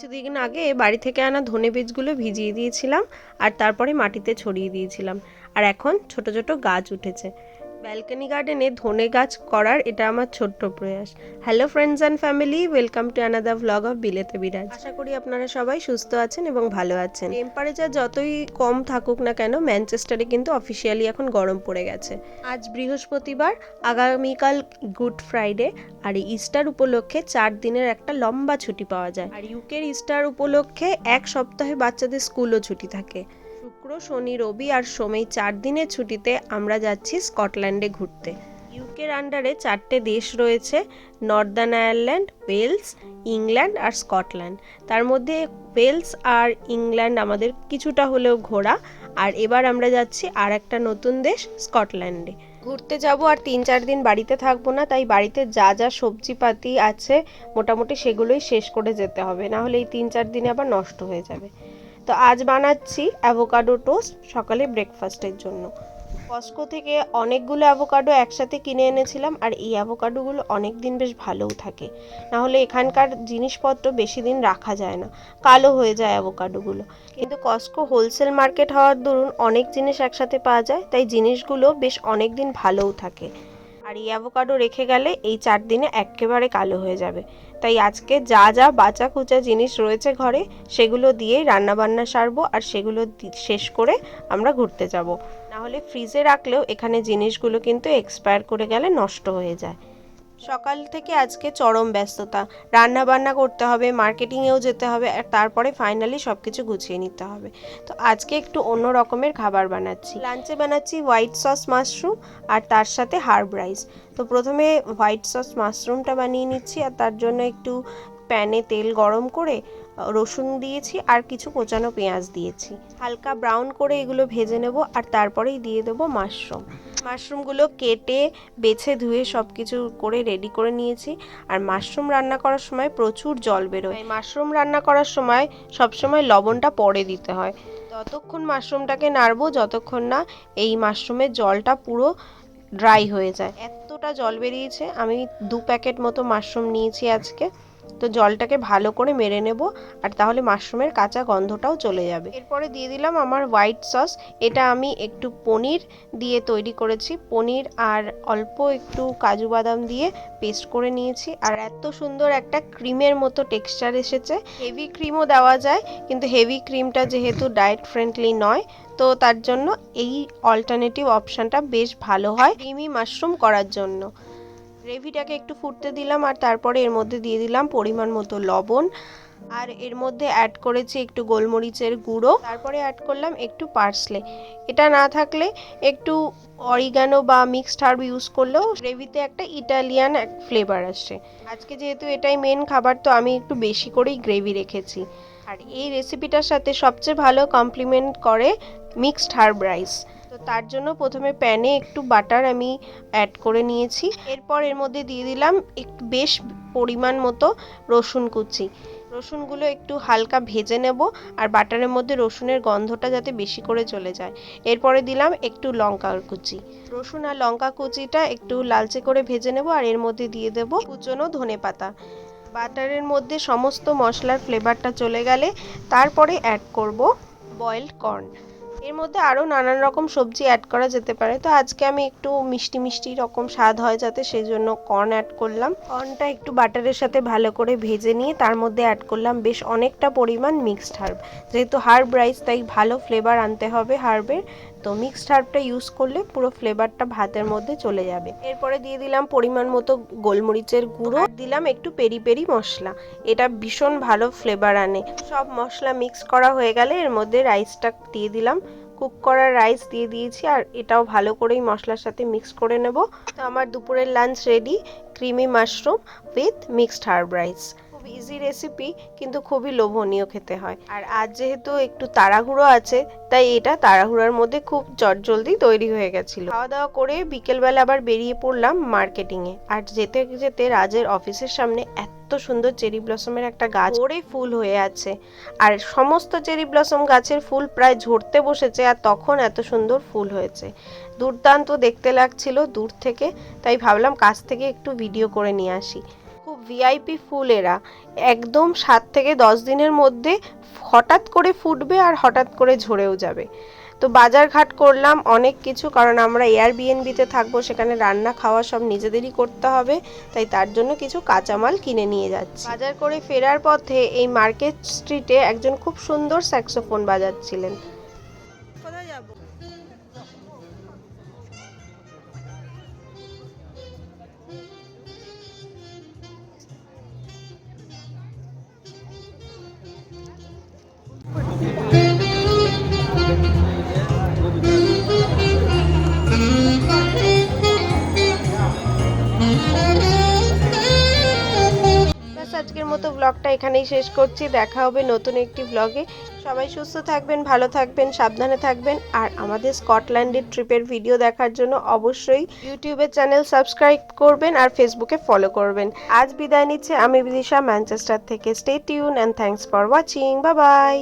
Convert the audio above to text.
কিছুদিন আগে বাড়ি থেকে আনা ধনে বীজগুলো ভিজিয়ে দিয়েছিলাম আর তারপরে মাটিতে ছড়িয়ে দিয়েছিলাম। আর এখন ছোট ছোট গাছ উঠেছে। ব্যালকনি গার্ডেনে ধনে গাছ করার এটা আমার ছোট্ট প্রয়াস। Hello friends and family welcome to another vlog of বিলেতে Biraj আশা করি আপনারা সবাই সুস্থ আছেন এবং ভালো আছেন। টেম্পারেচার যতই কম থাকুক না কেন ম্যানচেস্টারে কিন্তু অফিসিয়ালি এখন গরম পড়ে গেছে। আজ বৃহস্পতিবার, আগামীকাল গুড ফ্রাইডে আর ইস্টার উপলক্ষে চার দিনের একটা লম্বা ছুটি পাওয়া যায়। আর ইউকের ইস্টার উপলক্ষে এক সপ্তাহে বাচ্চাদের স্কুলও ছুটি থাকে। শুক্র, শনি, রবি আর সোম এই চার দিনের ছুটিতে আমরা যাচ্ছি স্কটল্যান্ডে ঘুরতে। ইউকের আন্ডারে চারটে দেশ রয়েছে, নর্দার্ন আয়ারল্যান্ড, ওয়েলস, ইংল্যান্ড আর স্কটল্যান্ড। তার মধ্যে ওয়েলস আর ইংল্যান্ড আমাদের কিছুটা হলেও ঘোরা। আর এবার আমরা যাচ্ছি আর একটা নতুন দেশ, স্কটল্যান্ডে। ঘুরতে যাব আর তিন চার দিন বাড়িতে থাকব না, তাই বাড়িতে যা যা সবজিপাতি আছে মোটামুটি সেগুলোই শেষ করে যেতে হবে। না হলে এই তিন চার দিনে আবার নষ্ট হয়ে যাবে। তো আজ বানাচ্ছি অ্যাভোকাডো টোস্ট সকালে ব্রেকফাস্টের জন্য। কস্কো থেকে অনেকগুলো অ্যাভোকাডো একসাথে কিনে এনেছিলাম আর এই অ্যাভোকাডোগুলো অনেক দিন বেশ ভালোও থাকে। না হলে এখানকার জিনিসপত্র বেশি দিন রাখা যায় না, কালো হয়ে যায় অ্যাভোকাডোগুলো কিন্তু কস্কো হোলসেল মার্কেট হওয়ার দরুন অনেক জিনিস একসাথে পাওয়া যায়, তাই জিনিসগুলো বেশ অনেক দিন ভালোও থাকে। আর এই অ্যাভোকাডো রেখে গেলে এই চার দিনে একেবারে কালো হয়ে যাবে। তাই আজকে যা যা বাঁচা কুচা জিনিস রয়েছে ঘরে, সেগুলো দিয়েই রান্নাবান্না সারবো আর সেগুলো শেষ করে আমরা ঘুরতে যাব। নাহলে ফ্রিজে রাখলেও এখানে জিনিসগুলো কিন্তু এক্সপায়ার করে গেলে নষ্ট হয়ে যায়। সকাল থেকে আজকে চরম ব্যস্ততা। রান্না বান্না করতে হবে, মার্কেটিংয়েও যেতে হবে, আর তারপরে ফাইনালি সব কিছু গুছিয়ে নিতে হবে। তো আজকে একটু অন্য রকমের খাবার বানাচ্ছি। লাঞ্চে বানাচ্ছি হোয়াইট সস মাশরুম আর তার সাথে হার্ব রাইস তো প্রথমে হোয়াইট সস মাশরুমটা বানিয়ে নিচ্ছি আর তার জন্য একটু প্যানে তেল গরম করে রসুন দিয়েছি আর কিছু কোচানো পেঁয়াজ দিয়েছি। হালকা ব্রাউন করে এগুলো ভেজে নেব আর তারপরেই দিয়ে দেবো মাশরুম মাশরুমগুলো কেটে, বেছে, ধুয়ে সব কিছু করে রেডি করে নিয়েছি। আর মাশরুম রান্না করার সময় প্রচুর জল বেরোয়। মাশরুম রান্না করার সময় সবসময় লবণটা পরে দিতে হয়। ততক্ষণ মাশরুমটাকে নাড়বো, যতক্ষণ না এই মাশরুমের জলটা পুরো ড্রাই হয়ে যায়। এতটা জল বেরিয়েছে, আমি দু প্যাকেট মতো মাশরুম নিয়েছি আজকে। তো জলটাকে ভালো করে মেরে নেব আর তাহলে মাশরুমের কাঁচা গন্ধটাও চলে যাবে। এরপরে দিয়ে দিলাম আমার হোয়াইট সস। এটা আমি একটু পনির দিয়ে তৈরি করেছি। পনির আর অল্প একটু কাজু বাদাম দিয়ে পেস্ট করে নিয়েছি। আর এত সুন্দর একটা ক্রিমের মতো টেক্সচার এসেছে। হেভি ক্রিমও দেওয়া যায়, কিন্তু হেভি ক্রিমটা যেহেতু ডায়েট ফ্রেন্ডলি নয়, তো তার জন্য এই অল্টারনেটিভ অপশানটা বেশ ভালো হয় ক্রিমি মাশরুম করার জন্য। গ্রেভিটাকে একটু ফুটতে দিলাম আর তারপরে এর মধ্যে দিয়ে দিলাম পরিমাণ মতো লবণ। আর এর মধ্যে অ্যাড করেছি একটু গোলমরিচের গুঁড়ো। তারপরে অ্যাড করলাম একটু পার্সলে। এটা না থাকলে একটু অরিগানো বা মিক্সড হার্ব ইউজ করলেও গ্রেভিতে একটা ইটালিয়ান এক ফ্লেভার আসে। আজকে যেহেতু এটাই মেন খাবার, তো আমি একটু বেশি করেই গ্রেভি রেখেছি। আর এই রেসিপিটার সাথে সবচেয়ে ভালো কমপ্লিমেন্ট করে মিক্সড হার্ব রাইস তো তার জন্য প্রথমে প্যানে একটু বাটার আমি অ্যাড করে নিয়েছি। এরপর এর মধ্যে দিয়ে দিলাম একটু বেশ পরিমাণ মতো রসুন কুচি। রসুনগুলো একটু হালকা ভেজে নেব আর বাটারের মধ্যে রসুনের গন্ধটা যাতে বেশি করে চলে যায়। এরপরে দিলাম একটু লঙ্কা কুচি। রসুন আর লঙ্কা কুচিটা একটু লালচে করে ভেজে নেব আর এর মধ্যে দিয়ে দেব কুচনো ধনে পাতা। বাটারের মধ্যে সমস্ত মশলার ফ্লেভারটা চলে গেলে তারপরে অ্যাড করব বয়েলড কর্ন এর মধ্যে আরও নানান রকম সবজি অ্যাড করা যেতে পারে। তো আজকে আমি একটু মিষ্টি মিষ্টি রকম স্বাদ হয় যাতে সেই জন্য কর্ন অ্যাড করলাম। কর্নটা একটু বাটারের সাথে ভালো করে ভেজে নিয়ে তার মধ্যে অ্যাড করলাম বেশ অনেকটা পরিমাণ মিক্সড হার্ব যেহেতু হার্ব রাইস তাই ভালো ফ্লেভার আনতে হবে হার্বের তো মিক্সড হার্বটা ইউজ করলে পুরো ফ্লেভারটা ভাতের মধ্যে চলে যাবে। এরপরে দিয়ে দিলাম পরিমাণ মতো গোলমরিচের গুঁড়ো। দিলাম একটু পেরি পেরি মশলা। এটা ভীষণ ভালো ফ্লেভার আনে। সব মশলা মিক্স করা হয়ে গেলে এর মধ্যে রাইসটা দিয়ে দিলাম। কুক করা রাইস দিয়ে দিয়েছি আর এটাও ভালো করেই মশলার সাথে মিক্স করে নেব। তো আমার দুপুরের lunch ready creamy mushroom with mixed herb rice easy recipe কিন্তু খুবই লোভনীয় খেতে হয়। আর আজ যেহেতু একটু তাড়াহুড়ো আছে, তাই এটা তাড়াহুড়োর মধ্যে খুব জলদি তৈরি হয়ে গেছিল। খাওয়া দাওয়া করে বিকেলবেলা আবার বেরিয়ে পড়লাম মার্কেটিংয়ে। আর যেতে যেতে রাজের অফিসের সামনে এত সুন্দর চেরি ব্লসমের একটা গাছ ভরে ফুল হয়ে আছে। আর সমস্ত চেরি ব্লসম গাছের ফুল প্রায় ঝরতে বসেছে, আর তখন এত সুন্দর ফুল হয়েছে। দুর্দান্ত দেখতে লাগছিল দূর থেকে, তাই ভাবলাম কাছ থেকে একটু ভিডিও করে নিয়ে আসি। ভিআইপি ফুল এরা একদম সাত থেকে দশ দিনের মধ্যে হঠাৎ করে ফুটবে আর হঠাৎ করে ঝরেও যাবে। তো বাজার ঘাট করলাম অনেক কিছু কারণ আমরা এয়ার বিএনবিতে থাকব, সেখানে রান্না খাওয়া সব নিজেদেরই করতে হবে, তাই তার জন্য কিছু কাঁচামাল কিনে নিয়ে যাচ্ছি। বাজার করে ফেরার পথে এই মার্কেট স্ট্রিটে একজন খুব সুন্দর স্যাক্সোফোন বাজাচ্ছিলেন। আজকের মতো ব্লগটা এখানেই শেষ করছি। দেখা হবে নতুন একটি ব্লগে সবাই সুস্থ থাকবেন, ভালো থাকবেন, সাবধানে থাকবেন। আর আমাদের স্কটল্যান্ডের ট্রিপের ভিডিও দেখার জন্য অবশ্যই ইউটিউবের চ্যানেল সাবস্ক্রাইব করবেন আর ফেসবুকে ফলো করবেন। আজ বিদায় নিচ্ছে আমি বিদিশা ম্যানচেস্টার থেকে। Stay tune and thanks for watching বা বাই